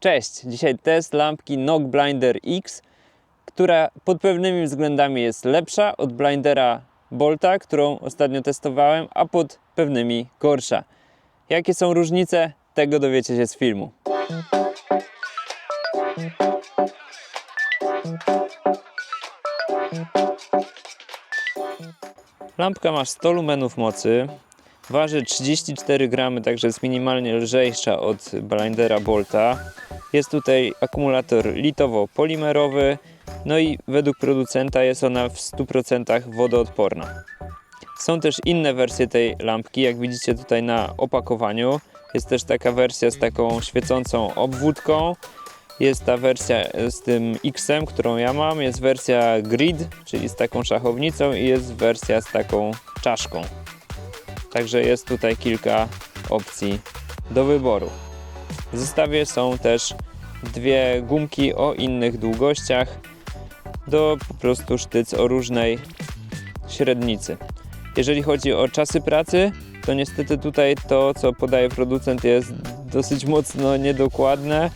Cześć! Dzisiaj test lampki Nog Blinder X, która pod pewnymi względami jest lepsza od blindera Bolta, którą ostatnio testowałem, a pod pewnymi gorsza. Jakie są różnice? Tego dowiecie się z filmu. Lampka ma 100 lumenów mocy, waży 34 gramy, także jest minimalnie lżejsza od blindera Bolta. Jest tutaj akumulator litowo-polimerowy, no i według producenta jest ona w 100% wodoodporna. Są też inne wersje tej lampki, jak widzicie tutaj na opakowaniu. Jest też taka wersja z taką świecącą obwódką. Jest ta wersja z tym X-em, którą ja mam. Jest wersja grid, czyli z taką szachownicą i jest wersja z taką czaszką. Także jest tutaj kilka opcji do wyboru. W zestawie są też dwie gumki o innych długościach do po prostu sztyc o różnej średnicy. Jeżeli chodzi o czasy pracy, to niestety tutaj to, co podaje producent, jest dosyć mocno niedokładne.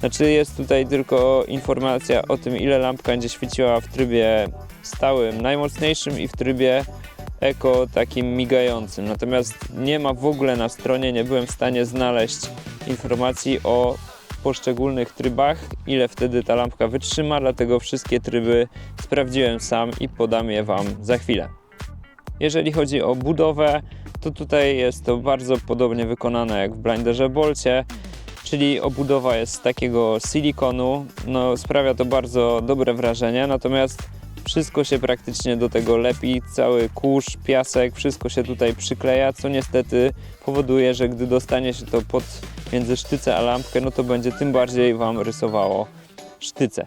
Znaczy jest tutaj tylko informacja o tym, ile lampka będzie świeciła w trybie stałym, najmocniejszym i w trybie eko takim migającym. Natomiast nie ma w ogóle na stronie, nie byłem w stanie znaleźć informacji o poszczególnych trybach, ile wtedy ta lampka wytrzyma, dlatego wszystkie tryby sprawdziłem sam i podam je Wam za chwilę. Jeżeli chodzi o budowę, to tutaj jest to bardzo podobnie wykonane jak w blinderze Bolcie, czyli obudowa jest z takiego silikonu. No, sprawia to bardzo dobre wrażenie, natomiast wszystko się praktycznie do tego lepi, cały kurz, piasek, wszystko się tutaj przykleja, co niestety powoduje, że gdy dostanie się to pod między sztycę a lampkę, no to będzie tym bardziej Wam rysowało sztyce.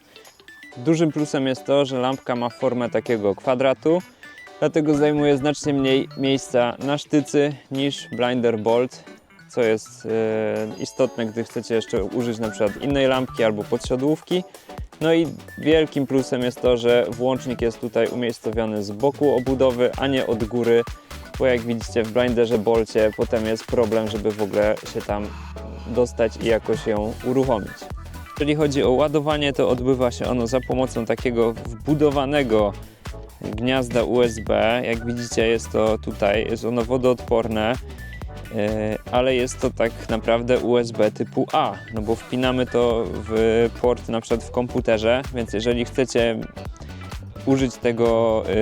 Dużym plusem jest to, że lampka ma formę takiego kwadratu, dlatego zajmuje znacznie mniej miejsca na sztycy niż blinder bolt, co jest e, istotne, gdy chcecie jeszcze użyć na przykład innej lampki albo podsiodłówki. No i wielkim plusem jest to, że włącznik jest tutaj umiejscowiony z boku obudowy, a nie od góry, bo jak widzicie w blinderze bolcie potem jest problem, żeby w ogóle się tam dostać i jakoś ją uruchomić. Jeżeli chodzi o ładowanie, to odbywa się ono za pomocą takiego wbudowanego gniazda USB. Jak widzicie jest to tutaj, jest ono wodoodporne, ale jest to tak naprawdę USB typu A, no bo wpinamy to w port na przykład w komputerze, więc jeżeli chcecie użyć tego yy,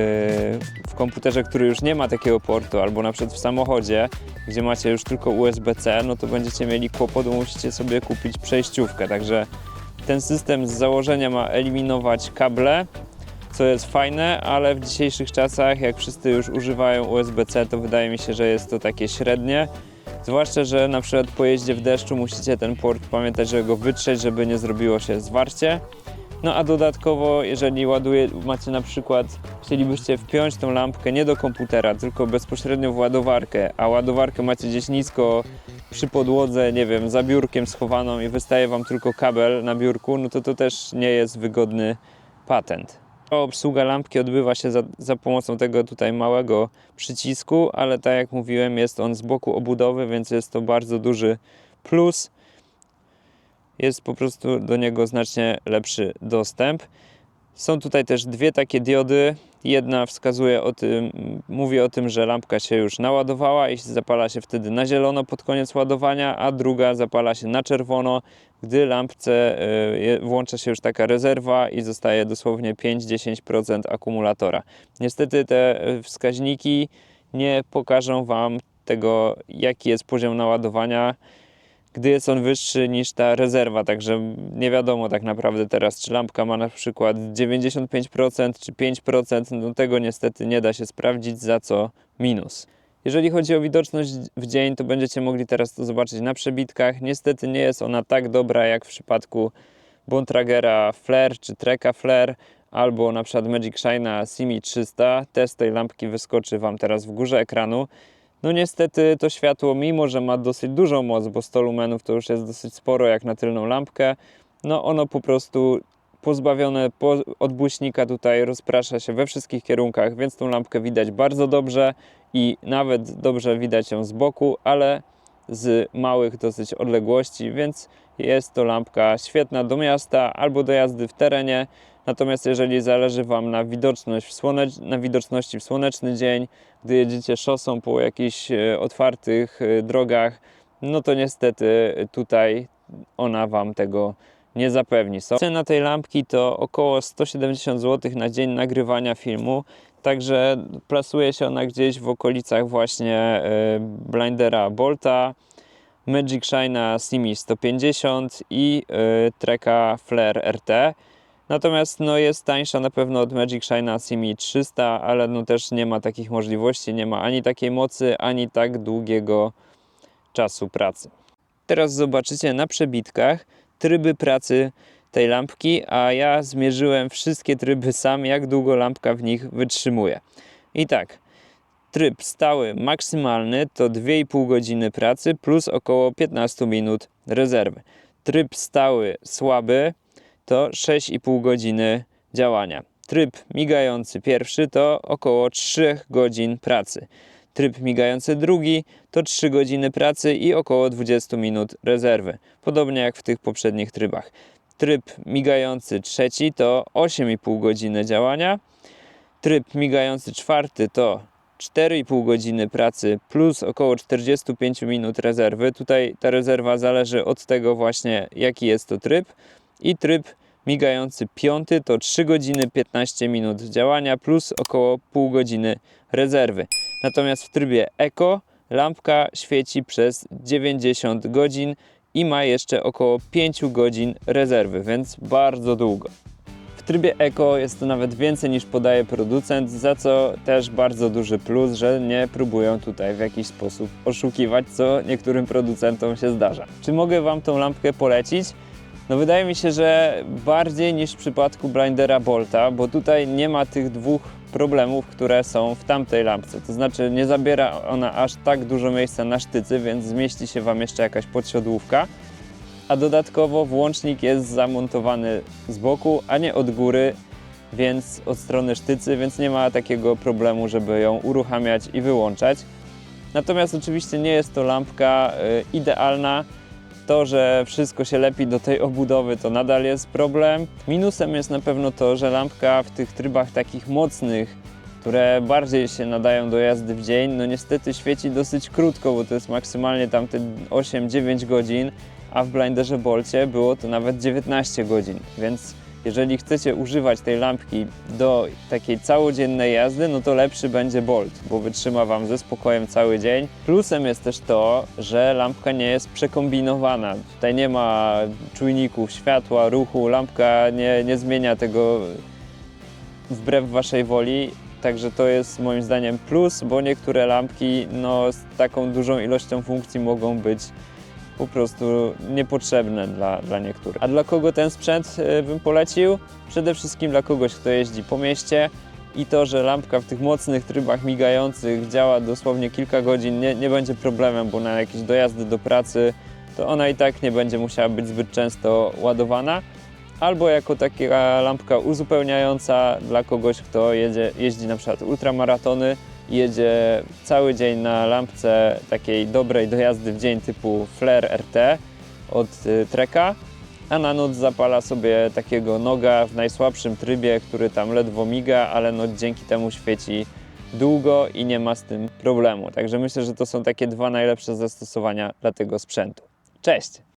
w komputerze, który już nie ma takiego portu, albo na przykład w samochodzie, gdzie macie już tylko USB-C, no to będziecie mieli kłopot, musicie sobie kupić przejściówkę. Także ten system z założenia ma eliminować kable, co jest fajne, ale w dzisiejszych czasach, jak wszyscy już używają USB-C, to wydaje mi się, że jest to takie średnie. Zwłaszcza, że na przykład po jeździe w deszczu musicie ten port pamiętać, żeby go wytrzeć, żeby nie zrobiło się zwarcie. No a dodatkowo, jeżeli ładuje, macie na przykład, chcielibyście wpiąć tą lampkę nie do komputera, tylko bezpośrednio w ładowarkę, a ładowarkę macie gdzieś nisko przy podłodze, nie wiem, za biurkiem schowaną i wystaje Wam tylko kabel na biurku, no to to też nie jest wygodny patent. Obsługa lampki odbywa się za, za pomocą tego tutaj małego przycisku, ale tak jak mówiłem, jest on z boku obudowy, więc jest to bardzo duży plus jest po prostu do niego znacznie lepszy dostęp. Są tutaj też dwie takie diody. Jedna wskazuje o tym, mówi o tym, że lampka się już naładowała i zapala się wtedy na zielono pod koniec ładowania, a druga zapala się na czerwono, gdy lampce y, włącza się już taka rezerwa i zostaje dosłownie 5-10% akumulatora. Niestety te wskaźniki nie pokażą Wam tego, jaki jest poziom naładowania gdy jest on wyższy niż ta rezerwa, także nie wiadomo tak naprawdę teraz, czy lampka ma na przykład 95% czy 5%, no tego niestety nie da się sprawdzić, za co minus. Jeżeli chodzi o widoczność w dzień, to będziecie mogli teraz to zobaczyć na przebitkach. Niestety nie jest ona tak dobra jak w przypadku Bontragera Flare czy Treka Flare albo na przykład Magic Shine'a Simi 300. Test tej lampki wyskoczy Wam teraz w górze ekranu. No niestety to światło, mimo że ma dosyć dużą moc, bo 100 lumenów to już jest dosyć sporo jak na tylną lampkę, no ono po prostu pozbawione od błyśnika tutaj rozprasza się we wszystkich kierunkach, więc tą lampkę widać bardzo dobrze i nawet dobrze widać ją z boku, ale z małych dosyć odległości, więc jest to lampka świetna do miasta albo do jazdy w terenie. Natomiast jeżeli zależy Wam na, widoczność na widoczności w słoneczny dzień, gdy jedziecie szosą po jakichś e, otwartych e, drogach, no to niestety tutaj ona Wam tego nie zapewni. So- Cena tej lampki to około 170 zł na dzień nagrywania filmu, także plasuje się ona gdzieś w okolicach właśnie e, blindera Bolta, Magic Shine'a Simi 150 i Treka Flare RT. Natomiast no, jest tańsza na pewno od Magic Shine'a Simi 300, ale no, też nie ma takich możliwości, nie ma ani takiej mocy, ani tak długiego czasu pracy. Teraz zobaczycie na przebitkach tryby pracy tej lampki, a ja zmierzyłem wszystkie tryby sam, jak długo lampka w nich wytrzymuje. I tak, tryb stały maksymalny to 2,5 godziny pracy plus około 15 minut rezerwy. Tryb stały słaby to 6,5 godziny działania. Tryb migający pierwszy to około 3 godzin pracy. Tryb migający drugi to 3 godziny pracy i około 20 minut rezerwy. Podobnie jak w tych poprzednich trybach. Tryb migający trzeci to 8,5 godziny działania. Tryb migający czwarty to 4,5 godziny pracy plus około 45 minut rezerwy. Tutaj ta rezerwa zależy od tego właśnie jaki jest to tryb. I tryb migający piąty to 3 godziny 15 minut działania plus około pół godziny rezerwy. Natomiast w trybie Eco lampka świeci przez 90 godzin i ma jeszcze około 5 godzin rezerwy, więc bardzo długo. W trybie Eco jest to nawet więcej niż podaje producent, za co też bardzo duży plus, że nie próbują tutaj w jakiś sposób oszukiwać, co niektórym producentom się zdarza. Czy mogę Wam tą lampkę polecić? No wydaje mi się, że bardziej niż w przypadku blindera Bolta, bo tutaj nie ma tych dwóch problemów, które są w tamtej lampce. To znaczy nie zabiera ona aż tak dużo miejsca na sztycy, więc zmieści się Wam jeszcze jakaś podsiodłówka. A dodatkowo włącznik jest zamontowany z boku, a nie od góry, więc od strony sztycy, więc nie ma takiego problemu, żeby ją uruchamiać i wyłączać. Natomiast oczywiście nie jest to lampka y, idealna. To, że wszystko się lepi do tej obudowy, to nadal jest problem. Minusem jest na pewno to, że lampka w tych trybach takich mocnych, które bardziej się nadają do jazdy w dzień, no niestety świeci dosyć krótko, bo to jest maksymalnie tam te 8-9 godzin, a w blinderze Bolcie było to nawet 19 godzin, więc jeżeli chcecie używać tej lampki do takiej całodziennej jazdy, no to lepszy będzie Bolt, bo wytrzyma Wam ze spokojem cały dzień. Plusem jest też to, że lampka nie jest przekombinowana. Tutaj nie ma czujników światła, ruchu, lampka nie, nie zmienia tego wbrew Waszej woli. Także to jest moim zdaniem plus, bo niektóre lampki no, z taką dużą ilością funkcji mogą być po prostu niepotrzebne dla, dla niektórych. A dla kogo ten sprzęt y, bym polecił? Przede wszystkim dla kogoś, kto jeździ po mieście i to, że lampka w tych mocnych trybach migających działa dosłownie kilka godzin nie, nie będzie problemem, bo na jakieś dojazdy do pracy to ona i tak nie będzie musiała być zbyt często ładowana. Albo jako taka lampka uzupełniająca dla kogoś, kto jedzie, jeździ na przykład ultramaratony jedzie cały dzień na lampce takiej dobrej do jazdy w dzień typu Flare RT od y, Treka, a na noc zapala sobie takiego noga w najsłabszym trybie, który tam ledwo miga, ale no dzięki temu świeci długo i nie ma z tym problemu. Także myślę, że to są takie dwa najlepsze zastosowania dla tego sprzętu. Cześć!